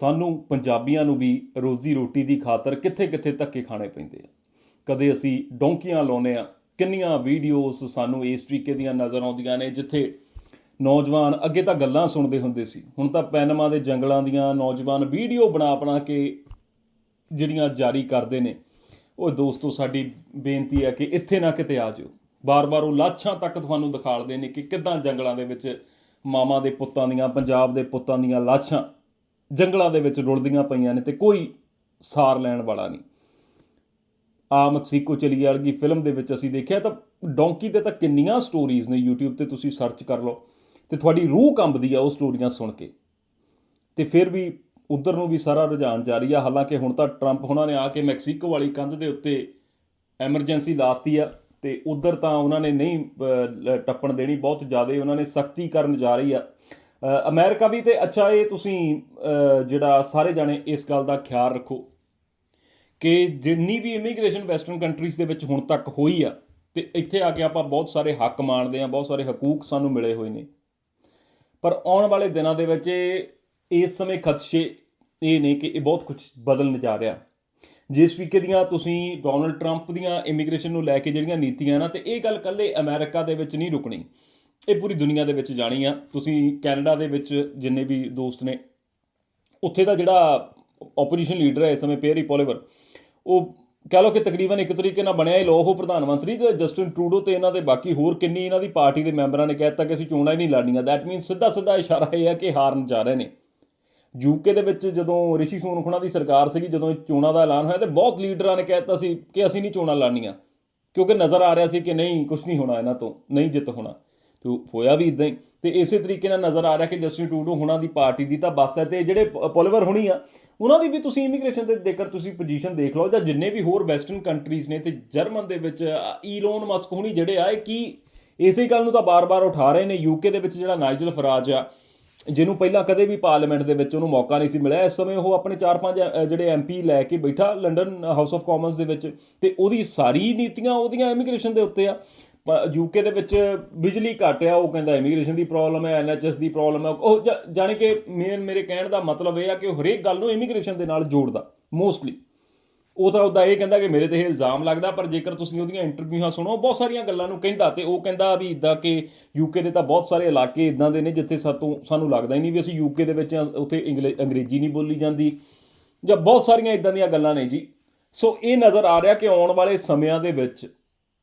ਸਾਨੂੰ ਪੰਜਾਬੀਆਂ ਨੂੰ ਵੀ ਰੋਜ਼ੀ ਰੋਟੀ ਦੀ ਖਾਤਰ ਕਿੱਥੇ-ਕਿੱਥੇ ਧੱਕੇ ਖਾਣੇ ਪੈਂਦੇ ਆ। ਕਦੇ ਅਸੀਂ ਡੋਂਕੀਆਂ ਲਾਉਨੇ ਆ, ਕਿੰਨੀਆਂ ਵੀਡੀਓਜ਼ ਸਾਨੂੰ ਇਸ ਤਰੀਕੇ ਦੀਆਂ ਨਜ਼ਰ ਆਉਂਦੀਆਂ ਨੇ ਜਿੱਥੇ ਨੌਜਵਾਨ ਅੱਗੇ ਤਾਂ ਗੱਲਾਂ ਸੁਣਦੇ ਹੁੰਦੇ ਸੀ। ਹੁਣ ਤਾਂ ਪੈਨਮਾ ਦੇ ਜੰਗਲਾਂ ਦੀਆਂ ਨੌਜਵਾਨ ਵੀਡੀਓ ਬਣਾ-ਬਣਾ ਕੇ ਜਿਹੜੀਆਂ ਜਾਰੀ ਕਰਦੇ ਨੇ, ਉਹ ਦੋਸਤੋ ਸਾਡੀ ਬੇਨਤੀ ਹੈ ਕਿ ਇੱਥੇ ਨਾ ਕਿਤੇ ਆ ਜਾਓ ਬਾਰ-ਬਾਰ ਉਹ ਲਾਛਾਂ ਤੱਕ ਤੁਹਾਨੂੰ ਦਿਖਾਲਦੇ ਨੇ ਕਿ ਕਿੱਦਾਂ ਜੰਗਲਾਂ ਦੇ ਵਿੱਚ ਮਾਮਾ ਦੇ ਪੁੱਤਾਂ ਦੀਆਂ, ਪੰਜਾਬ ਦੇ ਪੁੱਤਾਂ ਦੀਆਂ ਲਾਛਾਂ ਜੰਗਲਾਂ ਦੇ ਵਿੱਚ ਰੁਲਦੀਆਂ ਪਈਆਂ ਨੇ ਤੇ ਕੋਈ ਸਾਰ ਲੈਣ ਵਾਲਾ ਨਹੀਂ। ਆ ਮੈਕਸੀਕੋ ਚਲੀ ਵਾਲੀ ਫਿਲਮ ਦੇ ਵਿੱਚ ਅਸੀਂ ਦੇਖਿਆ ਤਾਂ ਡੌਂਕੀ ਤੇ ਤਾਂ ਕਿੰਨੀਆਂ ਸਟੋਰੀਜ਼ ਨੇ YouTube ਤੇ ਤੁਸੀਂ ਸਰਚ ਕਰ ਲਓ ਤੇ ਤੁਹਾਡੀ ਰੂਹ ਕੰਬਦੀ ਆ ਉਹ ਸਟੋਰੀਆਂ ਸੁਣ ਕੇ। ਤੇ ਫਿਰ ਵੀ ਉਧਰ ਨੂੰ ਵੀ ਸਾਰਾ ਰੁਝਾਨ ਜਾਰੀ ਆ, ਹਾਲਾਂਕਿ ਹੁਣ ਤਾਂ ਟਰੰਪ ਉਹਨਾਂ ਨੇ ਆ ਕੇ ਮੈਕਸੀਕੋ ਵਾਲੀ ਕੰਧ ਦੇ ਉੱਤੇ ਐਮਰਜੈਂਸੀ ਲਾਤੀ ਆ ਤੇ ਉਧਰ ਤਾਂ ਉਹਨਾਂ ਨੇ ਨਹੀਂ ਟੱਪਣ ਦੇਣੀ, ਬਹੁਤ ਜ਼ਿਆਦਾ ਉਹਨਾਂ ਨੇ ਸਖਤੀ ਕਰਨ ਜਾ ਰਹੀ ਆ। ਅਮਰੀਕਾ ਵੀ ਤੇ ਅੱਛਾ ਇਹ ਤੁਸੀਂ ਜਿਹੜਾ ਸਾਰੇ ਜਾਣੇ ਇਸ ਗੱਲ ਦਾ ਖਿਆਲ ਰੱਖੋ ਕਿ ਜਿੰਨੀ ਵੀ ਇਮੀਗ੍ਰੇਸ਼ਨ ਵੈਸਟਰਨ ਕੰਟਰੀਜ਼ ਦੇ ਵਿੱਚ ਹੁਣ ਤੱਕ ਹੋਈ ਆ, ਤੇ ਇੱਥੇ ਆ ਕੇ ਆਪਾਂ ਬਹੁਤ ਸਾਰੇ ਹੱਕ ਮਾਣਦੇ ਆ, ਬਹੁਤ ਸਾਰੇ ਹਕੂਕ ਸਾਨੂੰ ਮਿਲੇ ਹੋਏ ਨੇ। ਪਰ ਆਉਣ ਵਾਲੇ ਦਿਨਾਂ ਦੇ ਵਿੱਚ ਇਸ ਸਮੇਂ ਖਦਸ਼ੇ ਇਹ ਨੇ ਕਿ ਇਹ ਬਹੁਤ ਕੁਝ ਬਦਲਣ ਜਾ ਰਿਹਾ। ਜਿਸ ਤਰੀਕੇ ਦੀਆਂ ਤੁਸੀਂ ਡੋਨਲਡ ਟਰੰਪ ਦੀਆਂ ਇਮੀਗ੍ਰੇਸ਼ਨ ਨੂੰ ਲੈ ਕੇ ਜਿਹੜੀਆਂ ਨੀਤੀਆਂ ਨਾ, ਤੇ ਇਹ ਗੱਲ ਕੱਲੇ ਅਮਰੀਕਾ ਦੇ ਵਿੱਚ ਨਹੀਂ ਰੁਕਣੀ। ਇਹ ਪੂਰੀ ਦੁਨੀਆ ਦੇ ਵਿੱਚ ਜਾਣੀ ਆ। ਤੁਸੀਂ ਕੈਨੇਡਾ ਦੇ ਵਿੱਚ ਜਿੰਨੇ ਵੀ ਦੋਸਤ ਨੇ, ਉੱਥੇ ਦਾ ਜਿਹੜਾ ਆਪੋਜੀਸ਼ਨ ਲੀਡਰ ਹੈ ਇਸ ਸਮੇਂ ਪੇਰੀ ਪੋਲੀਵਰ ਉਹ ਕਹ ਲਓ ਕਿ ਤਕਰੀਬਨ ਇੱਕ ਤਰੀਕੇ ਨਾਲ ਬਣਿਆ ਹੀ ਲੋ ਉਹ ਪ੍ਰਧਾਨ ਮੰਤਰੀ ਤੇ ਜਸਟਿਨ ਟਰੂਡੋ ਤੇ ਇਹਨਾਂ ਦੇ ਬਾਕੀ ਹੋਰ ਕਿੰਨੀ ਇਹਨਾਂ ਦੀ ਪਾਰਟੀ ਦੇ ਮੈਂਬਰਾਂ ਨੇ ਕਹਿ ਦਿੱਤਾ ਕਿ ਅਸੀਂ ਚੋਣਾਂ ਹੀ ਨਹੀਂ ਲੜਨੀਆਂ। ਦੈਟ ਮੀਨਸ ਸਿੱਧਾ ਸਿੱਧਾ ਇਸ਼ਾਰਾ ਇਹ ਹੈ ਕਿ ਹਾਰਨ ਜਾ ਰਹੇ ਨੇ। ਯੂਕੇ ਦੇ ਵਿੱਚ ਜਦੋਂ ਰਿਸ਼ੀ ਸੋਨਖੁਣਾ ਦੀ ਸਰਕਾਰ ਸੀਗੀ, ਜਦੋਂ ਇਹ ਚੋਣਾਂ ਦਾ ਐਲਾਨ ਹੋਇਆ ਤੇ ਬਹੁਤ ਲੀਡਰਾਂ ਨੇ ਕਹਿ ਦਿੱਤਾ ਸੀ ਕਿ ਅਸੀਂ ਨਹੀਂ ਚੋਣਾਂ ਲੜਨੀਆਂ, ਕਿਉਂਕਿ ਨਜ਼ਰ ਆ ਰਿਹਾ ਸੀ ਕਿ ਨਹੀਂ ਕੁਝ ਨਹੀਂ ਹੋਣਾ ਇਹਨਾਂ ਤੋਂ, ਨਹੀਂ ਜਿੱਤ ਹੋਣਾ। ਤੇ ਹੋਇਆ ਵੀ ਇਦਾਂ ਹੀ। ਤੇ ਇਸੇ ਤਰੀਕੇ ਨਾਲ ਨਜ਼ਰ ਆ ਰਿਹਾ ਕਿ ਜਸਟਿਨ ਟੂਡੂ ਹੁਣਾਂ ਦੀ ਪਾਰਟੀ ਦੀ ਤਾਂ ਬੱਸ ਹੈ ਤੇ ਜਿਹੜੇ ਪ- ਪੋਲੀਵਰ ਹੁਣੀ ਆ, ਉਹਨਾਂ ਦੀ ਵੀ ਤੁਸੀਂ ਇਮੀਗ੍ਰੇਸ਼ਨ ਤੇ ਜੇਕਰ ਤੁਸੀਂ ਪੋਜੀਸ਼ਨ ਦੇਖ ਲਓ ਜਾਂ ਜਿੰਨੇ ਵੀ ਹੋਰ ਵੈਸਟਰਨ ਕੰਟਰੀਜ਼ ਨੇ ਤੇ ਜਰਮਨ ਦੇ ਵਿੱਚ ਈਲੋਨ ਮਸਕ ਹੁਣੀ ਜਿਹੜੇ ਆ, ਇਹ ਕੀ, ਇਸੇ ਗੱਲ ਨੂੰ ਤਾਂ ਬਾਰ-ਬਾਰ ਉਠਾ ਰਹੇ ਨੇ। ਯੂਕੇ ਦੇ ਵਿੱਚ ਜਿਹੜਾ ਨਾਈਜਲ ਫਰਾਜ ਆ, ਜਿਹਨੂੰ ਪਹਿਲਾਂ ਕਦੇ ਵੀ ਪਾਰਲੀਮੈਂਟ ਦੇ ਵਿੱਚ ਉਹਨੂੰ ਮੌਕਾ ਨਹੀਂ ਸੀ ਮਿਲਿਆ। ਇਸ ਸਮੇਂ ਉਹ ਆਪਣੇ 4-5 ਜਿਹੜੇ ਐਮਪੀ ਲੈ ਕੇ ਬੈਠਾ ਲੰਡਨ ਹਾਊਸ ਆਫ ਕਾਮਨਸ ਦੇ ਵਿੱਚ ਤੇ ਉਹਦੀ ਸਾਰੀ ਨੀਤੀਆਂ ਉਹਦੀਆਂ ਇਮੀਗ੍ਰੇਸ਼ਨ ਦੇ ਉੱਤੇ ਆ। ਯੂਕੇ ਦੇ ਵਿੱਚ ਬਿਜਲੀ ਘੱਟ ਆ, ਉਹ ਕਹਿੰਦਾ ਇਮੀਗ੍ਰੇਸ਼ਨ ਦੀ ਪ੍ਰੋਬਲਮ ਹੈ ਐਨਐਚਐਸ ਦੀ ਪ੍ਰੋਬਲਮ ਹੈ ਉਹ ਜਾ- ਜਾਣੀ ਕਿ ਮੇਨ ਮੇਰੇ ਕਹਿਣ ਦਾ ਮਤਲਬ ਇਹ ਆ ਕਿ ਹਰੇਕ ਗੱਲ ਨੂੰ ਇਮੀਗ੍ਰੇਸ਼ਨ ਦੇ ਨਾਲ ਜੋੜਦਾ ਮੋਸਟਲੀ ਉਹ ਤਾਂ ਉਹਦਾ ਇਹ ਕਹਿੰਦਾ ਕਿ ਮੇਰੇ ਤੇ ਇਹ ਇਲਜ਼ਾਮ ਲੱਗਦਾ, ਪਰ ਜੇਕਰ ਤੁਸੀਂ ਉਹਦੀਆਂ ਇੰਟਰਵਿਊਆਂ ਸੁਣੋ ਬਹੁਤ ਸਾਰੀਆਂ ਗੱਲਾਂ ਨੂੰ ਕਹਿੰਦਾ ਤੇ ਉਹ ਕਹਿੰਦਾ ਵੀ ਇਦਾਂ ਕਿ ਯੂਕੇ ਦੇ ਤਾਂ ਬਹੁਤ ਸਾਰੇ ਇਲਾਕੇ ਇਦਾਂ ਦੇ ਨੇ ਜਿੱਥੇ ਸਾਤੋਂ ਸਾਨੂੰ ਲੱਗਦਾ ਹੀ ਨਹੀਂ ਵੀ ਅਸੀਂ ਯੂਕੇ ਦੇ ਵਿੱਚ ਉੱਥੇ ਇੰਗਲਿ- ਅੰਗਰੇਜ਼ੀ ਨਹੀਂ ਬੋਲੀ ਜਾਂਦੀ। ਜਾਂ ਬਹੁਤ ਸਾਰੀਆਂ ਇਦਾਂ ਦੀਆਂ ਗੱਲਾਂ ਨੇ ਜੀ। ਸੋ ਇਹ ਨਜ਼ਰ ਆ ਰਿਹਾ ਕਿ ਆਉਣ ਵਾਲੇ ਸਮਿਆਂ ਦੇ ਵਿੱਚ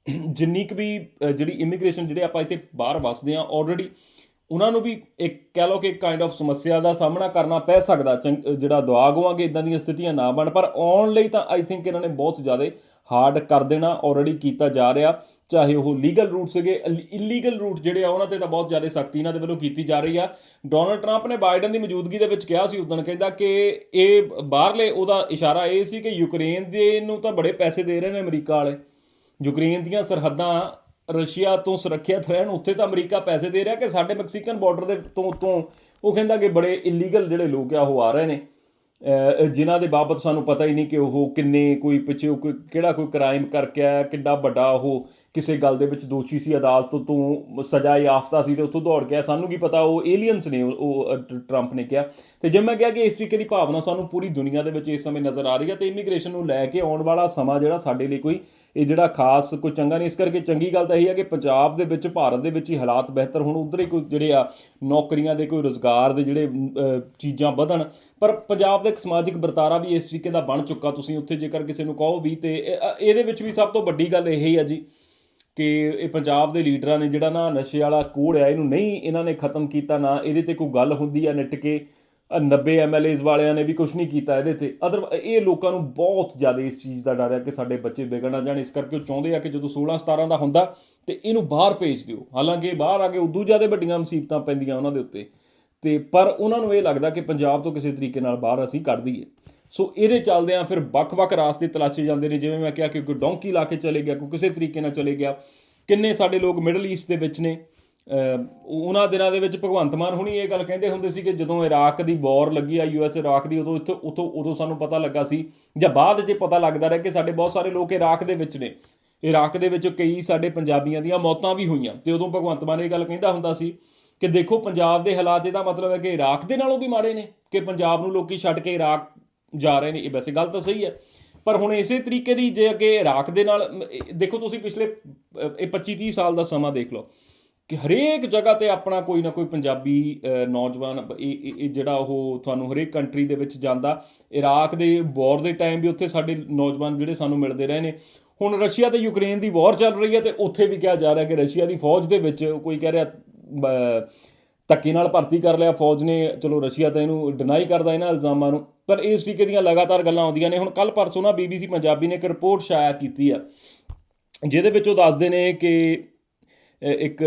ਜਿੰਨੀ ਕੁ ਵੀ ਜਿਹੜੀ ਇਮੀਗ੍ਰੇਸ਼ਨ ਜਿਹੜੇ ਆਪਾਂ ਇੱਥੇ ਬਾਹਰ ਵਸਦੇ ਆ ਆਲਰੇਡੀ ਉਹਨਾਂ ਨੂੰ ਵੀ ਇੱਕ ਕਹਿ ਲਓ ਕਿ ਇੱਕ ਕਾਈਂਡ ਆਫ ਸਮੱਸਿਆ ਦਾ ਸਾਹਮਣਾ ਕਰਨਾ ਪੈ ਸਕਦਾ, ਚੰਗ- ਜਿਹੜਾ ਦੁਆ ਗਵਾਂਗੇ ਇਦਾਂ ਦੀਆਂ ਸਥਿਤੀਆਂ ਨਾ ਬਣ, ਪਰ ਆਉਣ ਲਈ ਤਾਂ ਆਈ ਥਿੰਕ ਇਹਨਾਂ ਨੇ ਬਹੁਤ ਜ਼ਿਆਦਾ ਹਾਰਡ ਕਰ ਦੇਣਾ ਆਲਰੇਡੀ ਕੀਤਾ ਜਾ ਰਿਹਾ, ਚਾਹੇ ਉਹ ਲੀਗਲ ਰੂਟ ਸੀਗੇ ਇਲੀਗਲ ਰੂਟ ਜਿਹੜੇ ਆ ਉਹਨਾਂ ਤੇ ਤਾਂ ਬਹੁਤ ਜ਼ਿਆਦਾ ਸਖਤੀ ਇਹਨਾਂ ਦੇ ਵੱਲੋਂ ਕੀਤੀ ਜਾ ਰਹੀ ਆ। ਡੋਨਲਡ ਟਰੰਪ ਨੇ ਬਾਈਡਨ ਦੀ ਮੌਜੂਦਗੀ ਦੇ ਵਿੱਚ ਕਿਹਾ ਸੀ ਉਦੋਂ ਕਹਿੰਦਾ ਕਿ ਇਹ ਬਾਹਰਲੇ ਉਹਦਾ ਇਸ਼ਾਰਾ ਇਹ ਸੀ ਕਿ ਯੂਕਰੇਨ ਦੇ ਨੂੰ ਤਾਂ ਬੜੇ ਪੈਸੇ ਦੇ ਰਹੇ ਨੇ ਅਮਰੀਕਾ ਵਾਲੇ। ਯੂਕਰੇਨ ਦੀਆਂ ਸਰਹੱਦਾਂ ਰਸ਼ੀਆ ਤੋਂ ਸੁਰੱਖਿਅਤ ਰਹਿਣ, ਉੱਥੇ ਤਾਂ ਅਮਰੀਕਾ ਪੈਸੇ ਦੇ ਰਿਹਾ ਕਿ ਸਾਡੇ ਮੈਕਸੀਕਨ ਬਾਰਡਰ ਦੇ ਤੋਂ ਤੋਂ ਉਹ ਕਹਿੰਦਾ ਕਿ ਬੜੇ ਇਲੀਗਲ ਜਿਹੜੇ ਲੋਕ ਆ, ਉਹ ਆ ਰਹੇ ਨੇ। ਅਹ ਜਿਨ੍ਹਾਂ ਦੇ ਬਾਬਤ ਸਾਨੂੰ ਪਤਾ ਹੀ ਨਹੀਂ ਕਿ ਉਹ ਕਿੰਨੇ ਕੋਈ ਪਿੱਛੇ ਕੋਈ ਕਿਹੜਾ ਕੋਈ ਕ੍ਰਾਈਮ ਕਰਕੇ ਆਇਆ, ਕਿੱਡਾ ਵੱਡਾ ਉਹ ਕਿਸੇ ਗੱਲ ਦੇ ਵਿੱਚ ਦੋਸ਼ੀ ਸੀ, ਅਦਾਲਤ ਤੋਂ ਸਜ਼ਾ ਯਾਫਤਾ ਸੀ ਤੇ ਉੱਥੋਂ ਦੌੜ ਕੇ ਆਇਆ। ਸਾਨੂੰ ਕੀ ਪਤਾ, ਉਹ ਏਲੀਅਨਸ ਨੇ, ਉਹ- ਟਰੰਪ ਨੇ ਕਿਹਾ। ਤੇ ਜੇ ਮੈਂ ਕਿਹਾ ਕਿ ਇਸ ਤਰੀਕੇ ਦੀ ਭਾਵਨਾ ਸਾਨੂੰ ਪੂਰੀ ਦੁਨੀਆ ਦੇ ਵਿੱਚ ਇਸ ਸਮੇਂ ਨਜ਼ਰ ਆ ਰਹੀ ਹੈ, ਤੇ ਇਮੀਗ੍ਰੇਸ਼ਨ ਨੂੰ ਲੈ ਕੇ ਆਉਣ ਵਾਲਾ ਸਮਾਂ ਜਿਹੜਾ ਸਾਡੇ ਲਈ ਕੋਈ, ਇਹ ਜਿਹੜਾ ਖਾਸ ਕੋਈ ਚੰਗਾ ਨਹੀਂ। ਇਸ ਕਰਕੇ ਚੰਗੀ ਗੱਲ ਤਾਂ ਇਹ ਹੈ ਕਿ ਪੰਜਾਬ ਦੇ ਵਿੱਚ, ਭਾਰਤ ਦੇ ਵਿੱਚ ਹੀ ਹਾਲਾਤ ਬਿਹਤਰ ਹੋਣ। ਉਧਰ ਹੀ ਕੋਈ ਜਿਹੜੇ ਆ ਨੌਕਰੀਆਂ ਦੇ, ਕੋਈ ਰੋਜ਼ਗਾਰ ਦੇ ਜਿਹੜੇ ਚੀਜ਼ਾਂ ਵਧਣ। ਪਰ ਪੰਜਾਬ ਦਾ ਇੱਕ ਸਮਾਜਿਕ ਵਰਤਾਰਾ ਵੀ ਇਸ ਤਰੀਕੇ ਦਾ ਬਣ ਚੁੱਕਾ। ਤੁਸੀਂ ਉੱਥੇ ਜੇਕਰ ਕਿਸੇ ਨੂੰ ਕਹੋ ਵੀ ਤੇ ਇਹਦੇ ਵਿੱਚ ਵੀ ਸਭ ਤੋਂ ਵੱਡੀ ਗੱਲ ਇਹ ਹੀ ਆ ਜੀ ਕਿ ਇਹ ਪੰਜਾਬ ਦੇ ਲੀਡਰਾਂ ਨੇ ਜਿਹੜਾ ਨਾ ਨਸ਼ੇ ਵਾਲਾ ਕੋੜ ਆ ਇਹਨੂੰ ਨਹੀਂ ਇਹਨਾਂ ਨੇ ਖਤਮ ਕੀਤਾ ਨਾ ਇਹਦੇ ਤੇ ਕੋਈ ਗੱਲ ਹੁੰਦੀ ਆ ਨਿੱਟ ਕੇ। ਅ, 90 ਐਮਐਲਏਜ਼ ਵਾਲਿਆਂ ਨੇ ਵੀ ਕੁਝ ਨਹੀਂ ਕੀਤਾ ਇਹਦੇ ਤੇ। ਅਦਰ ਇਹ ਲੋਕਾਂ ਨੂੰ ਬਹੁਤ ਜ਼ਿਆਦਾ ਇਸ ਚੀਜ਼ ਦਾ ਡਰ ਹੈ ਕਿ ਸਾਡੇ ਬੱਚੇ ਵਿਗੜ ਨਾ ਜਾਣ। ਇਸ ਕਰਕੇ ਉਹ ਚਾਹੁੰਦੇ ਆ ਕਿ ਜਦੋਂ 16 17 ਦਾ ਹੁੰਦਾ ਤੇ ਇਹਨੂੰ ਬਾਹਰ ਭੇਜ ਦਿਓ। ਹਾਲਾਂਕਿ ਬਾਹਰ ਆ ਕੇ ਉਦੋਂ ਜ਼ਿਆਦਾ ਵੱਡੀਆਂ ਮੁਸੀਬਤਾਂ ਪੈਂਦੀਆਂ ਉਹਨਾਂ ਦੇ ਉੱਤੇ। ਤੇ ਪਰ ਉਹਨਾਂ ਨੂੰ ਇਹ ਲੱਗਦਾ ਕਿ ਪੰਜਾਬ ਤੋਂ ਕਿਸੇ ਤਰੀਕੇ ਨਾਲ ਬਾਹਰ ਅਸੀਂ ਕੱਢ ਦਈਏ। ਸੋ ਇਹਦੇ ਚੱਲਦਿਆਂ ਫਿਰ ਵੱਖ-ਵੱਖ ਰਾਸਤੇ ਤਲਾਸ਼ੇ ਜਾਂਦੇ ਨੇ, ਜਿਵੇਂ ਮੈਂ ਕਿਹਾ ਕਿ ਕੋਈ ਡੌਂਕੀ ਲਾ ਕੇ ਚਲੇ ਗਿਆ, ਕੋਈ ਕਿਸੇ ਤਰੀਕੇ ਨਾਲ ਚਲੇ ਗਿਆ। ਕਿੰਨੇ ਸਾਡੇ ਲੋਕ ਮਿਡਲ ਈਸਟ ਦੇ ਵਿੱਚ ਨੇ। ਉਹਨਾਂ ਦਿਨਾਂ ਦੇ ਵਿੱਚ ਭਗਵੰਤ ਮਾਨ ਹੁਣੀ ਇਹ ਗੱਲ ਕਹਿੰਦੇ ਹੁੰਦੇ ਸੀ ਕਿ ਜਦੋਂ ਇਰਾਕ ਦੀ ਵਾਰ ਲੱਗੀ ਆ ਯੂਐਸ ਇਰਾਕ ਦੀ, ਉਦੋਂ ਇੱਥੋਂ ਉਦੋਂ ਉਦੋਂ ਸਾਨੂੰ ਪਤਾ ਲੱਗਾ ਸੀ, ਜਾਂ ਬਾਅਦ 'ਚ ਪਤਾ ਲੱਗਦਾ ਰਿਹਾ ਕਿ ਸਾਡੇ ਬਹੁਤ ਸਾਰੇ ਲੋਕ ਇਰਾਕ ਦੇ ਵਿੱਚ ਨੇ। ਇਰਾਕ ਦੇ ਵਿੱਚ ਕਈ ਸਾਡੇ ਪੰਜਾਬੀਆਂ ਦੀਆਂ ਮੌਤਾਂ ਵੀ ਹੋਈਆਂ। ਤੇ ਉਦੋਂ ਭਗਵੰਤ ਮਾਨ ਇਹ ਗੱਲ ਕਹਿੰਦਾ ਹੁੰਦਾ ਸੀ ਕਿ ਦੇਖੋ, ਪੰਜਾਬ ਦੇ ਹਾਲਾਤ, ਇਹਦਾ ਮਤਲਬ ਹੈ ਕਿ ਇਰਾਕ ਦੇ ਨਾਲੋਂ ਵੀ ਮਾੜੇ ਨੇ, ਕਿ ਪੰਜਾਬ ਨੂੰ ਲੋਕੀ ਛੱਡ ਕੇ ਇਰਾਕ ਜਾ ਰਹੇ ਨੇ, ਇਹ ਵੈਸੇ ਗੱਲ ਤਾਂ ਸਹੀ ਹੈ। ਪਰ ਹੁਣ ਇਸੇ ਤਰੀਕੇ ਦੀ ਜੇ ਅੱਗੇ ਇਰਾਕ ਦੇ ਨਾਲ ਦੇਖੋ ਤੁਸੀਂ ਪਿਛਲੇ ਇਹ 25 30 ਸਾਲ ਦਾ ਸਮਾਂ ਦੇਖ ਲਓ ਕਿ ਹਰੇਕ ਜਗ੍ਹਾ ਤੇ ਆਪਣਾ ਕੋਈ ਨਾ ਕੋਈ ਪੰਜਾਬੀ ਨੌਜਵਾਨ ਇਹ ਜਿਹੜਾ ਉਹ ਤੁਹਾਨੂੰ ਹਰੇਕ ਕੰਟਰੀ ਦੇ ਵਿੱਚ ਜਾਂਦਾ। ਇਰਾਕ ਦੇ ਵਾਰ ਦੇ ਟਾਈਮ ਵੀ ਉੱਥੇ ਸਾਡੇ ਨੌਜਵਾਨ ਜਿਹੜੇ ਸਾਨੂੰ ਮਿਲਦੇ ਰਹੇ ਨੇ। ਹੁਣ ਰਸ਼ੀਆ ਤੇ ਯੂਕਰੇਨ ਦੀ ਵਾਰ ਚੱਲ ਰਹੀ ਹੈ ਤੇ ਉੱਥੇ ਵੀ ਕਿਹਾ ਜਾ ਰਿਹਾ ਕਿ ਰਸ਼ੀਆ ਦੀ ਫੌਜ ਦੇ ਵਿੱਚ ਕੋਈ ਕਹਿ ਰਿਹਾ ਧੱਕੇ ਨਾਲ ਭਰਤੀ ਕਰ ਲਿਆ, ਫੌਜ ਨੇ, ਚਲੋ ਰਸ਼ੀਆ ਤਾਂ ਇਹਨੂੰ ਡਿਨਾਈ ਕਰਦਾ ਇਹਨਾਂ ਇਲਜ਼ਾਮਾਂ ਨੂੰ, ਪਰ ਇਸ ਤਰੀਕੇ ਦੀਆਂ ਲਗਾਤਾਰ ਗੱਲਾਂ ਆਉਂਦੀਆਂ ਨੇ। ਹੁਣ ਕੱਲ ਪਰਸੋਂ ਨਾ ਬੀਬੀਸੀ ਪੰਜਾਬੀ ਨੇ ਇੱਕ ਰਿਪੋਰਟ ਸ਼ਾਇਆ ਕੀਤੀ ਆ, ਜਿਹਦੇ ਵਿੱਚ ਉਹ ਦੱਸਦੇ ਨੇ ਕਿ ਇੱਕ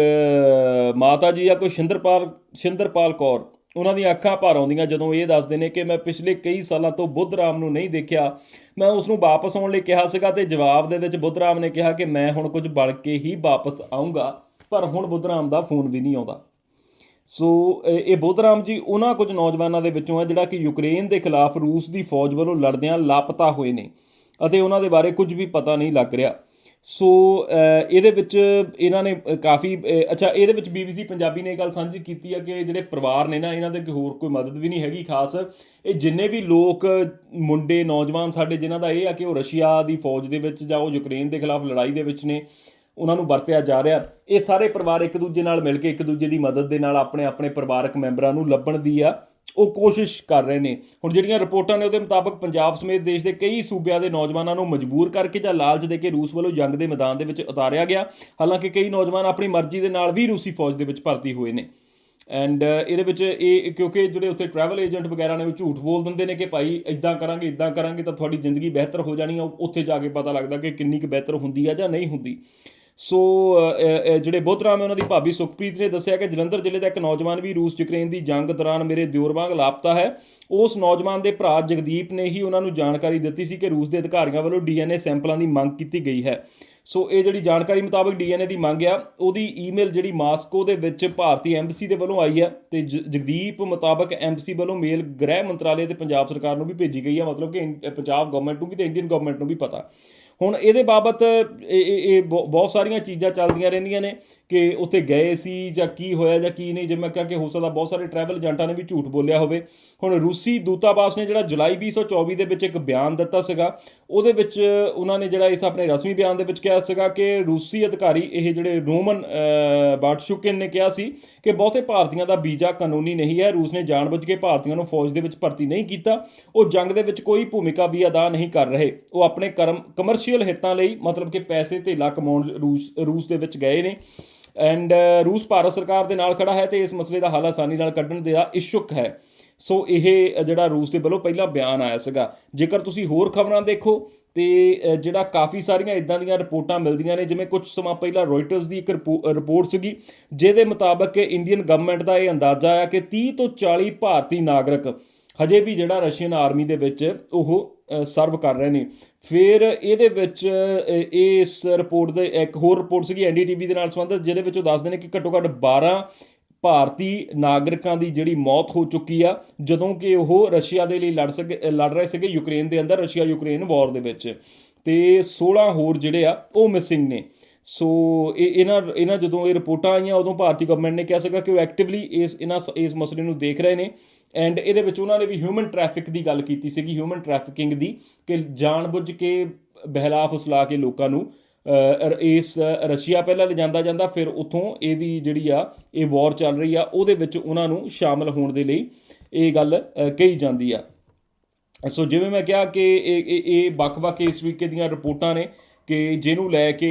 ਮਾਤਾ ਜੀ ਆ ਕੋਈ ਸ਼ਿੰਦਰਪਾਲ ਸ਼ਿੰਦਰਪਾਲ ਕੌਰ, ਉਹਨਾਂ ਦੀਆਂ ਅੱਖਾਂ ਭਰ ਆਉਂਦੀਆਂ ਜਦੋਂ ਇਹ ਦੱਸਦੇ ਨੇ ਕਿ ਮੈਂ ਪਿਛਲੇ ਕਈ ਸਾਲਾਂ ਤੋਂ ਬੁੱਧ ਰਾਮ ਨੂੰ ਨਹੀਂ ਦੇਖਿਆ। ਮੈਂ ਉਸ ਨੂੰ ਵਾਪਸ ਆਉਣ ਲਈ ਕਿਹਾ ਸੀਗਾ ਤੇ ਜਵਾਬ ਦੇ ਵਿੱਚ ਬੁੱਧ ਰਾਮ ਨੇ ਕਿਹਾ ਕਿ ਮੈਂ ਹੁਣ ਕੁਝ ਬਣ ਕੇ ਹੀ ਵਾਪਸ ਆਉਂਗਾ ਪਰ ਹੁਣ ਬੁੱਧ ਰਾਮ ਦਾ ਫੋਨ ਵੀ ਨਹੀਂ ਆਉਂਦਾ। ਸੋ ਇਹ ਇਹ ਬੋਧਰਾਮ ਜੀ, ਉਹਨਾਂ ਕੁਝ ਨੌਜਵਾਨਾਂ ਦੇ ਵਿੱਚੋਂ ਹੈ ਜਿਹੜਾ ਕਿ ਯੂਕਰੇਨ ਦੇ ਖਿਲਾਫ ਰੂਸ ਦੀ ਫੌਜ ਵੱਲੋਂ ਲੜਦਿਆਂ ਲਾਪਤਾ ਹੋਏ ਨੇ ਅਤੇ ਉਹਨਾਂ ਦੇ ਬਾਰੇ ਕੁਝ ਵੀ ਪਤਾ ਨਹੀਂ ਲੱਗ ਰਿਹਾ। ਸੋ ਇਹਦੇ ਵਿੱਚ ਇਹਨਾਂ ਨੇ ਕਾਫੀ ਅੱਛਾ, ਇਹਦੇ ਵਿੱਚ ਬੀਬੀਸੀ ਪੰਜਾਬੀ ਨੇ ਇਹ ਗੱਲ ਸਾਂਝੀ ਕੀਤੀ ਆ ਕਿ ਜਿਹੜੇ ਪਰਿਵਾਰ ਨੇ ਨਾ, ਇਹਨਾਂ ਦੇ ਕੋਈ ਹੋਰ ਕੋਈ ਮਦਦ ਵੀ ਨਹੀਂ ਹੈਗੀ ਖਾਸ। ਇਹ ਜਿੰਨੇ ਵੀ ਲੋਕ, ਮੁੰਡੇ, ਨੌਜਵਾਨ ਸਾਡੇ ਜਿਨ੍ਹਾਂ ਦਾ ਇਹ ਆ ਕਿ ਉਹ ਰਸ਼ੀਆ ਦੀ ਫੌਜ ਦੇ ਵਿੱਚ ਜਾਂ ਉਹ ਯੂਕਰੇਨ ਦੇ ਖਿਲਾਫ ਲੜਾਈ ਦੇ ਵਿੱਚ ਨੇ ਉਹਨਾਂ ਨੂੰ ਵਰਤਿਆ ਜਾ ਰਿਹਾ। ਇਹ ਸਾਰੇ ਪਰਿਵਾਰ ਇੱਕ ਦੂਜੇ ਨਾਲ ਮਿਲ ਕੇ ਇੱਕ ਦੂਜੇ ਦੀ ਮਦਦ ਦੇ ਨਾਲ ਆਪਣੇ ਆਪਣੇ ਪਰਿਵਾਰਕ ਮੈਂਬਰਾਂ ਨੂੰ ਲੱਭਣ ਦੀ ਆ, ਉਹ ਕੋਸ਼ਿਸ਼ ਕਰ ਰਹੇ ਨੇ। ਹੁਣ ਜਿਹੜੀਆਂ ਰਿਪੋਰਟਾਂ ਨੇ ਉਹਦੇ ਮੁਤਾਬਕ ਪੰਜਾਬ ਸਮੇਤ ਦੇਸ਼ ਦੇ ਕਈ ਸੂਬਿਆਂ ਦੇ ਨੌਜਵਾਨਾਂ ਨੂੰ ਮਜਬੂਰ ਕਰਕੇ ਜਾਂ ਲਾਲਚ ਦੇ ਕੇ ਰੂਸ ਵੱਲੋਂ ਜੰਗ ਦੇ ਮੈਦਾਨ ਦੇ ਵਿੱਚ ਉਤਾਰਿਆ ਗਿਆ। ਹਾਲਾਂਕਿ ਕਈ ਨੌਜਵਾਨ ਆਪਣੀ ਮਰਜ਼ੀ ਦੇ ਨਾਲ ਵੀ ਰੂਸੀ ਫੌਜ ਦੇ ਵਿੱਚ ਭਰਤੀ ਹੋਏ ਨੇ। ਐਂਡ ਇਹਦੇ ਵਿੱਚ ਇਹ ਕਿਉਂਕਿ ਜਿਹੜੇ ਉੱਥੇ ਟਰੈਵਲ ਏਜੰਟ ਵਗੈਰਾ ਨੇ ਉਹ ਝੂਠ ਬੋਲ ਦਿੰਦੇ ਨੇ ਕਿ ਭਾਈ ਇਦਾਂ ਕਰਾਂਗੇ ਇਦਾਂ ਕਰਾਂਗੇ ਤਾਂ ਤੁਹਾਡੀ ਜ਼ਿੰਦਗੀ ਬਿਹਤਰ ਹੋ ਜਾਣੀ ਆ। ਉੱਥੇ ਜਾ ਕੇ ਪਤਾ ਲੱਗਦਾ ਕਿ ਕਿੰਨੀ ਕੁ ਬਿਹਤਰ ਹੁੰਦੀ ਆ ਜਾਂ ਨਹੀਂ ਹੁੰਦੀ। ਸੋ ਅ, ਅ, ਅ, ਜਿਹੜੇ ਬੁੱਧਰਾਮ ਹੈ ਉਹਨਾਂ ਦੀ ਭਾਬੀ ਸੁਖਪ੍ਰੀਤ ਨੇ ਦੱਸਿਆ ਕਿ ਜਲੰਧਰ ਜ਼ਿਲ੍ਹੇ ਦਾ ਇੱਕ ਨੌਜਵਾਨ ਵੀ ਰੂਸ ਯੂਕਰੇਨ ਦੀ ਜੰਗ ਦੌਰਾਨ ਮੇਰੇ ਦਿਓਰ ਵਾਂਗ ਲਾਪਤਾ ਹੈ। ਉਸ ਨੌਜਵਾਨ ਦੇ ਭਰਾ ਜਗਦੀਪ ਨੇ ਹੀ ਉਹਨਾਂ ਨੂੰ ਜਾਣਕਾਰੀ ਦਿੱਤੀ ਸੀ ਕਿ ਰੂਸ ਦੇ ਅਧਿਕਾਰੀਆਂ ਵੱਲੋਂ ਡੀਐਨਏ ਸੈਂਪਲਾਂ ਦੀ ਮੰਗ ਕੀਤੀ ਗਈ ਹੈ। ਸੋ ਇਹ ਜਿਹੜੀ ਜਾਣਕਾਰੀ ਮੁਤਾਬਕ ਡੀਐਨਏ ਦੀ ਮੰਗ ਆ ਉਹਦੀ ਈਮੇਲ ਜਿਹੜੀ ਮਾਸਕੋ ਦੇ ਵਿੱਚ ਭਾਰਤੀ ਐਮਬਸੀ ਦੇ ਵੱਲੋਂ ਆਈ ਹੈ ਤੇ ਜ- ਜਗਦੀਪ ਮੁਤਾਬਕ ਐਮਬਸੀ ਵੱਲੋਂ ਮੇਲ ਗ੍ਰਹਿ ਮੰਤਰਾਲੇ ਤੇ ਪੰਜਾਬ ਸਰਕਾਰ ਨੂੰ ਵੀ ਭੇਜੀ ਗਈ ਆ ਮਤਲਬ ਕਿ ਇੰ- ਪੰਜਾਬ ਗਵਰਨਮੈਂਟ ਨੂੰ ਵੀ ਤੇ ਇੰਡੀਅਨ ਗਵਰਨਮੈਂਟ ਨੂੰ ਵੀ ਪਤਾ। ਹੁਣ ਇਹਦੇ ਬਾਬਤ ਇਹ ਬਹੁਤ ਸਾਰੀਆਂ ਚੀਜ਼ਾਂ ਚੱਲਦੀਆਂ ਰਹਿੰਦੀਆਂ ਨੇ। ਕਿ ਉੱਥੇ ਗਏ ਸੀ ਜਾਂ ਕੀ ਹੋਇਆ ਜਾਂ ਕੀ ਨਹੀਂ ਜਿਵੇਂ ਮੈਂ ਕਿਹਾ ਕਿ ਹੋ ਸਕਦਾ ਬਹੁਤ ਸਾਰੇ ਟਰੈਵਲ ਏਜੰਟਾਂ ਨੇ ਵੀ ਝੂਠ ਬੋਲਿਆ ਹੋਵੇ। ਹੁਣ ਰੂਸੀ ਦੂਤਾਵਾਸ ਨੇ ਜਿਹੜਾ ਜੁਲਾਈ 2024 ਦੇ ਵਿੱਚ ਇੱਕ ਬਿਆਨ ਦਿੱਤਾ ਸੀਗਾ, ਉਹਦੇ ਵਿੱਚ ਉਹਨਾਂ ਨੇ ਜਿਹੜਾ ਇਸ ਆਪਣੇ ਰਸਮੀ ਬਿਆਨ ਦੇ ਵਿੱਚ ਕਿਹਾ ਸੀਗਾ ਕਿ ਰੂਸੀ ਅਧਿਕਾਰੀ, ਇਹ ਜਿਹੜੇ ਰੋਮਨ ਬਾਟਸ਼ੁਕਿਨ ਨੇ ਕਿਹਾ ਸੀ ਕਿ ਬਹੁਤੇ ਭਾਰਤੀਆਂ ਦਾ ਵੀਜ਼ਾ ਕਾਨੂੰਨੀ ਨਹੀਂ ਹੈ, ਰੂਸ ਨੇ ਜਾਣਬੁੱਝ ਕੇ ਭਾਰਤੀਆਂ ਨੂੰ ਫੌਜ ਦੇ ਵਿੱਚ ਭਰਤੀ ਨਹੀਂ ਕੀਤਾ, ਉਹ ਜੰਗ ਦੇ ਵਿੱਚ ਕੋਈ ਭੂਮਿਕਾ ਵੀ ਅਦਾ ਨਹੀਂ ਕਰ ਰਹੇ। ਉਹ ਆਪਣੇ ਕਰਮ, ਕਮਰਸ਼ੀਅਲ ਹਿੱਤਾਂ ਲਈ ਮਤਲਬ ਕਿ ਪੈਸੇ ਧੇਲਾ ਕਮਾਉਣ ਰੂਸ ਰੂਸ ਦੇ ਵਿੱਚ ਗਏ ਨੇ। ਐਂਡ uh, ਰੂਸ ਭਾਰਤ ਸਰਕਾਰ ਦੇ ਨਾਲ ਖੜਾ ਹੈ ਤੇ ਇਸ ਮਸਲੇ ਦਾ ਹੱਲ ਆਸਾਨੀ ਨਾਲ ਕੱਢਣ ਦੇ ਦਾ ਇਛੁਕ ਹੈ। ਸੋ ਇਹ ਜਿਹੜਾ ਰੂਸ ਦੇ ਵੱਲੋਂ ਪਹਿਲਾਂ ਬਿਆਨ ਆਇਆ ਸੀਗਾ। ਜੇਕਰ ਤੁਸੀਂ ਹੋਰ ਖਬਰਾਂ ਦੇਖੋ, ਤੇ ਜਿਹੜਾ ਕਾਫੀ ਸਾਰੀਆਂ ਇਦਾਂ ਦੀਆਂ ਰਿਪੋਰਟਾਂ ਮਿਲਦੀਆਂ ਨੇ, ਜਿਵੇਂ ਕੁਝ ਸਮਾਂ ਪਹਿਲਾਂ ਰੋਇਟਰਸ ਦੀ ਇੱਕ ਰਿਪੋ- ਰਿਪੋਰਟ ਸੀਗੀ, ਜਿਹਦੇ ਮੁਤਾਬਕ ਇੰਡੀਅਨ ਗਵਰਨਮੈਂਟ ਦਾ ਇਹ ਅੰਦਾਜ਼ਾ ਆ ਕਿ 30 ਤੋਂ 40 ਭਾਰਤੀ ਨਾਗਰਿਕ ਹਜੇ ਵੀ ਜਿਹੜਾ ਰਸ਼ੀਅਨ ਆਰਮੀ ਦੇ ਵਿੱਚ ਉਹ ਸਰਵ ਕਰ ਰਹੇ ਨੇ। ਫਿਰ ਇਹਦੇ ਵਿੱਚ ਅ, ਇਸ ਰਿਪੋਰਟ ਦੇ ਇੱਕ ਹੋਰ ਰਿਪੋਰਟ ਸੀਗੀ ਐਨਡੀਟੀਵੀ ਦੇ ਨਾਲ ਸੰਬੰਧਿਤ ਜਿਹਦੇ ਵਿੱਚ ਉਹ ਦੱਸਦੇ ਨੇ ਕਿ ਘੱਟੋ ਘੱਟ 12 ਭਾਰਤੀ ਨਾਗਰਿਕਾਂ ਦੀ ਜਿਹੜੀ ਮੌਤ ਹੋ ਚੁੱਕੀ ਆ ਜਦੋਂ ਕਿ ਉਹ ਰਸ਼ੀਆ ਦੇ ਲਈ ਲੜ ਸਕੇ ਲੜ ਰਹੇ ਸੀਗੇ ਯੂਕਰੇਨ ਦੇ ਅੰਦਰ ਰਸ਼ੀਆ ਯੂਕਰੇਨ ਵਾਰ ਦੇ ਵਿੱਚ। ਤੇ 16 ਹੋਰ ਜਿਹੜੇ ਆ ਉਹ ਮਿਸਿੰਗ ਨੇ। ਸੋ ਇਹ, ਇਹਨਾਂ ਇਹਨਾਂ ਜਦੋਂ ਇਹ ਰਿਪੋਰਟਾਂ ਆਈਆਂ, ਉਦੋਂ ਭਾਰਤੀ ਗਵਰਨਮੈਂਟ ਨੇ ਕਿਹਾ ਸੀਗਾ ਕਿ ਉਹ ਐਕਟਿਵਲੀ ਇਸ, ਇਹਨਾਂ ਇਸ ਮਸਲੇ ਨੂੰ ਦੇਖ ਰਹੇ ਨੇ ਐਂਡ ਇਹਦੇ ਵਿੱਚ ਉਹਨਾਂ ਨੇ ਵੀ ਹਿਊਮਨ ਟ੍ਰੈਫਿਕ ਦੀ ਗੱਲ ਕੀਤੀ ਸੀਗੀ ਹਿਊਮਨ ਟ੍ਰੈਫਿਕਿੰਗ ਦੀ ਕਿ ਜਾਣਬੁੱਝ ਕੇ ਬਹਿਲਾ ਫਸਲਾ ਕੇ ਲੋਕਾਂ ਨੂੰ ਇਸ ਰਸ਼ੀਆ ਪਹਿਲਾਂ ਲਿਜਾਂਦਾ ਜਾਂਦਾ, ਫਿਰ ਉਥੋਂ ਇਹਦੀ ਜਿਹੜੀ ਆ, ਇਹ ਵਾਰ ਚੱਲ ਰਹੀ ਆ, ਉਹਦੇ ਵਿੱਚ ਉਹਨਾਂ ਨੂੰ ਸ਼ਾਮਲ ਹੋਣ ਦੇ ਲਈ ਇਹ ਗੱਲ ਕਹੀ ਜਾਂਦੀ ਆ। ਸੋ ਜਿਵੇਂ ਮੈਂ ਕਿਹਾ ਕਿ ਇਹ ਇਹ ਇਹ ਵੱਖ-ਵੱਖ ਇਸ ਤਰੀਕੇ ਦੀਆਂ ਰਿਪੋਰਟਾਂ ਨੇ ਕਿ ਜਿਹਨੂੰ ਲੈ ਕੇ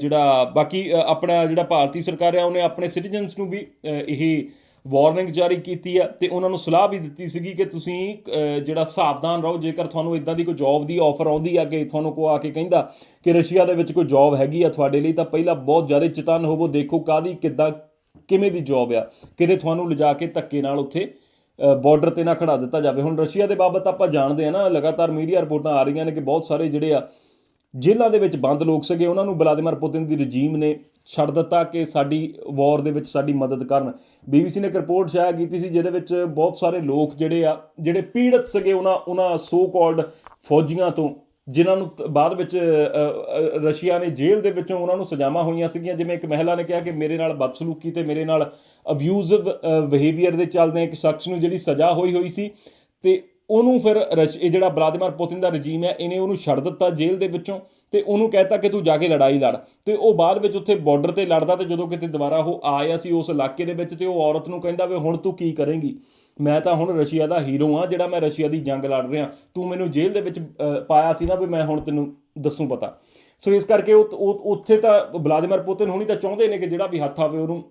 ਜਿਹੜਾ ਬਾਕੀ ਆਪਣਾ ਜਿਹੜਾ ਭਾਰਤੀ ਸਰਕਾਰ ਆ ਉਹਨੇ ਆਪਣੇ ਸਿਟੀਜ਼ਨਸ ਨੂੰ ਵੀ ਇਹ ਵਾਰਨਿੰਗ ਜਾਰੀ ਕੀਤੀ ਆ ਤੇ ਉਹਨਾਂ ਨੂੰ ਸਲਾਹ ਵੀ ਦਿੱਤੀ ਸੀਗੀ ਕਿ ਤੁਸੀਂ ਜਿਹੜਾ ਸਾਵਧਾਨ ਰਹੋ। ਜੇਕਰ ਤੁਹਾਨੂੰ ਇਦਾਂ ਦੀ ਕੋਈ ਜੌਬ ਦੀ ਆਫਰ ਆਉਂਦੀ ਆ ਕਿ ਤੁਹਾਨੂੰ ਕੋ ਆ ਕੇ ਕਹਿੰਦਾ ਕਿ ਰਸ਼ੀਆ ਦੇ ਵਿੱਚ ਕੋਈ ਜੌਬ ਹੈਗੀ ਆ ਤੁਹਾਡੇ ਲਈ, ਤਾਂ ਪਹਿਲਾਂ ਬਹੁਤ ਜ਼ਿਆਦਾ ਚੇਤਨ ਹੋਵੋ, ਦੇਖੋ ਕਾਦੀ ਕਿੱਦਾਂ, ਕਿਵੇਂ ਦੀ ਜੌਬ ਆ। ਕਿਤੇ ਤੁਹਾਨੂੰ ਲਿਜਾ ਕੇ ਧੱਕੇ ਨਾਲ ਉੱਥੇ ਬਾਰਡਰ ਤੇ ਨਾ ਖੜਾ ਦਿੱਤਾ ਜਾਵੇ। ਹੁਣ ਰਸ਼ੀਆ ਦੇ ਬਾਬਤ ਆਪਾਂ ਜਾਣਦੇ ਆ ਨਾ, ਲਗਾਤਾਰ ਮੀਡੀਆ ਰਿਪੋਰਟਾਂ ਆ ਰਹੀਆਂ ਨੇ ਕਿ ਬਹੁਤ ਸਾਰੇ ਜਿਹੜੇ ਆ ਜੇਲ੍ਹਾਂ ਦੇ ਵਿੱਚ ਬੰਦ ਲੋਕ ਸੀਗੇ, ਉਹਨਾਂ ਨੂੰ ਵਲਾਦੀਮੀਰ ਪੁਤਿਨ ਦੀ ਰਜੀਮ ਨੇ ਛੱਡ ਦਿੱਤਾ ਕਿ ਸਾਡੀ ਵਾਰ ਦੇ ਵਿੱਚ ਸਾਡੀ ਮਦਦ ਕਰਨ। ਬੀਬੀਸੀ ਨੇ ਇੱਕ ਰਿਪੋਰਟ ਸ਼ਾਇਆ ਕੀਤੀ ਸੀ, ਜਿਹਦੇ ਵਿੱਚ ਬਹੁਤ ਸਾਰੇ ਲੋਕ ਜਿਹੜੇ ਆ, ਜਿਹੜੇ ਪੀੜਤ ਸੀਗੇ ਉਹਨਾਂ ਉਹਨਾਂ ਸੋ ਕਾਲਡ ਫੌਜੀਆਂ ਤੋਂ, ਜਿਨ੍ਹਾਂ ਨੂੰ ਬਾਅਦ ਵਿੱਚ ਰਸ਼ੀਆ ਨੇ ਜੇਲ੍ਹ ਦੇ ਵਿੱਚੋਂ ਉਹਨਾਂ ਨੂੰ ਸਜ਼ਾਵਾਂ ਹੋਈਆਂ ਸੀਗੀਆਂ। ਜਿਵੇਂ ਇੱਕ ਮਹਿਲਾ ਨੇ ਕਿਹਾ ਕਿ ਮੇਰੇ ਨਾਲ ਬਦਸਲੂਕੀ ਤੇ ਮੇਰੇ ਨਾਲ ਅਬਿਊਜ਼ਿਵ ਬਿਹੇਵੀਅਰ ਦੇ ਚੱਲਦੇ ਇੱਕ ਸ਼ਖਸ ਨੂੰ ਜਿਹੜੀ ਸਜ਼ਾ ਹੋਈ ਹੋਈ ਸੀ, ਤੇ ਉਹਨੂੰ ਫਿਰ ਰਸ਼ ਇਹ ਜਿਹੜਾ ਵਲਾਦੀਮੀਰ ਪੁਤਿਨ ਦਾ ਰਜੀਮ ਹੈ, ਇਹਨੇ ਉਹਨੂੰ ਛੱਡ ਦਿੱਤਾ ਜੇਲ੍ਹ ਦੇ ਵਿੱਚੋਂ ਤੇ ਉਹਨੂੰ ਕਹਿਤਾ ਕਿ ਤੂੰ ਜਾ ਕੇ ਲੜਾਈ ਲੜ। ਤੇ ਉਹ ਬਾਅਦ ਵਿੱਚ ਉੱਥੇ ਬਾਰਡਰ ਤੇ ਲੜਦਾ ਤੇ ਜਦੋਂ ਕਿਤੇ ਦੁਬਾਰਾ ਉਹ ਆਇਆ ਸੀ ਉਸ ਇਲਾਕੇ ਦੇ ਵਿੱਚ ਤੇ ਉਹ ਔਰਤ ਨੂੰ ਕਹਿੰਦਾ ਵੀ ਹੁਣ ਤੂੰ ਕੀ ਕਰੇਂਗੀ? ਮੈਂ ਤਾਂ ਹੁਣ ਰਸ਼ੀਆ ਦਾ ਹੀਰੋ ਆ ਜਿਹੜਾ ਮੈਂ ਰਸ਼ੀਆ ਦੀ ਜੰਗ ਲੜ ਰਿਹਾ। ਤੂੰ ਮੈਨੂੰ ਜੇਲ੍ਹ ਦੇ ਵਿੱਚ ਪਾਇਆ ਸੀ ਨਾ ਵੀ ਮੈਂ ਹੁਣ ਤੈਨੂੰ ਦੱਸੂ ਪਤਾ। ਸੋ ਇਸ ਕਰਕੇ ਉਹ ਉਹ- ਉੱਥੇ ਤਾਂ ਵਲਾਦੀਮੀਰ ਪੁਤਿਨ ਹੁਣੀ ਤਾਂ ਚਾਹੁੰਦੇ ਨੇ ਕਿ ਜਿਹੜਾ ਵੀ ਹੱਥ ਆਵੇ ਉਹਨੂੰ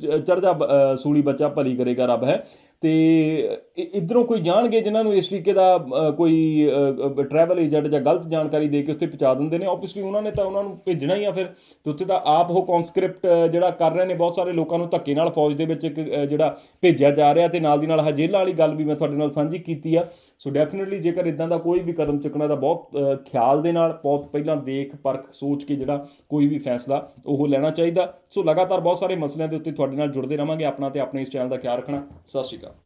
ਚੜਦਾ ਸੂਲੀ ਬੱਚਾ ਭਲੀ ਕਰੇਗਾ, ਰੱਬ ਹੈ। ਤੇ ਇਧਰੋਂ ਕੋਈ ਜਾਣਗੇ ਜਿਨ੍ਹਾਂ ਨੂੰ ਇਸ ਤਰੀਕੇ ਦਾ ਕੋਈ ਟਰੈਵਲ ਏਜੰਟ ਜਾਂ ਗਲਤ ਜਾਣਕਾਰੀ ਦੇ ਕੇ ਉੱਥੇ ਪਹੁੰਚਾ ਦਿੰਦੇ ਨੇ ਆਬਵੀਅਸਲੀ ਉਹਨਾਂ ਨੇ ਤਾਂ ਉਹਨਾਂ ਨੂੰ ਭੇਜਣਾ ਹੀ ਆ ਫਿਰ ਤੇ ਉੱਥੇ ਤਾਂ ਆਪ ਉਹ ਕਨਸਕ੍ਰਿਪਟ ਜਿਹੜਾ ਕਰ ਰਹੇ ਨੇ ਬਹੁਤ ਸਾਰੇ ਲੋਕਾਂ ਨੂੰ ਧੱਕੇ ਨਾਲ ਫੌਜ ਦੇ ਵਿੱਚ ਇੱਕ, ਜਿਹੜਾ ਭੇਜਿਆ ਜਾ ਰਿਹਾ ਤੇ ਨਾਲ ਦੀ ਨਾਲ ਹਜੇਲਾ ਵਾਲੀ ਗੱਲ ਵੀ ਮੈਂ ਤੁਹਾਡੇ ਨਾਲ ਸਾਂਝੀ ਕੀਤੀ ਆ ਸੋ ਡੈਫੀਨਿਟਲੀ ਜੇਕਰ ਇਦਾਂ ਦਾ ਕੋਈ ਵੀ ਕਦਮ ਚੁੱਕਣਾ ਤਾਂ ਬਹੁਤ ਖਿਆਲ ਦੇ ਨਾਲ ਬਹੁਤ ਪਹਿਲਾਂ ਦੇਖ, ਪਰਖ, ਸੋਚ ਕੇ ਜਿਹੜਾ ਕੋਈ ਵੀ ਫੈਸਲਾ ਉਹ ਲੈਣਾ ਚਾਹੀਦਾ। ਸੋ ਲਗਾਤਾਰ ਬਹੁਤ ਸਾਰੇ ਮਸਲਿਆਂ ਦੇ ਉੱਤੇ ਤੁਹਾਡੇ ਨਾਲ ਜੁੜਦੇ ਰਵਾਂਗੇ। ਆਪਣਾ ਤੇ ਆਪਣੇ ਇਸ ਚੈਨਲ ਦਾ ਖਿਆਲ ਰੱਖਣਾ। ਸਤਿ ਸ਼੍ਰੀ ਅਕਾਲ।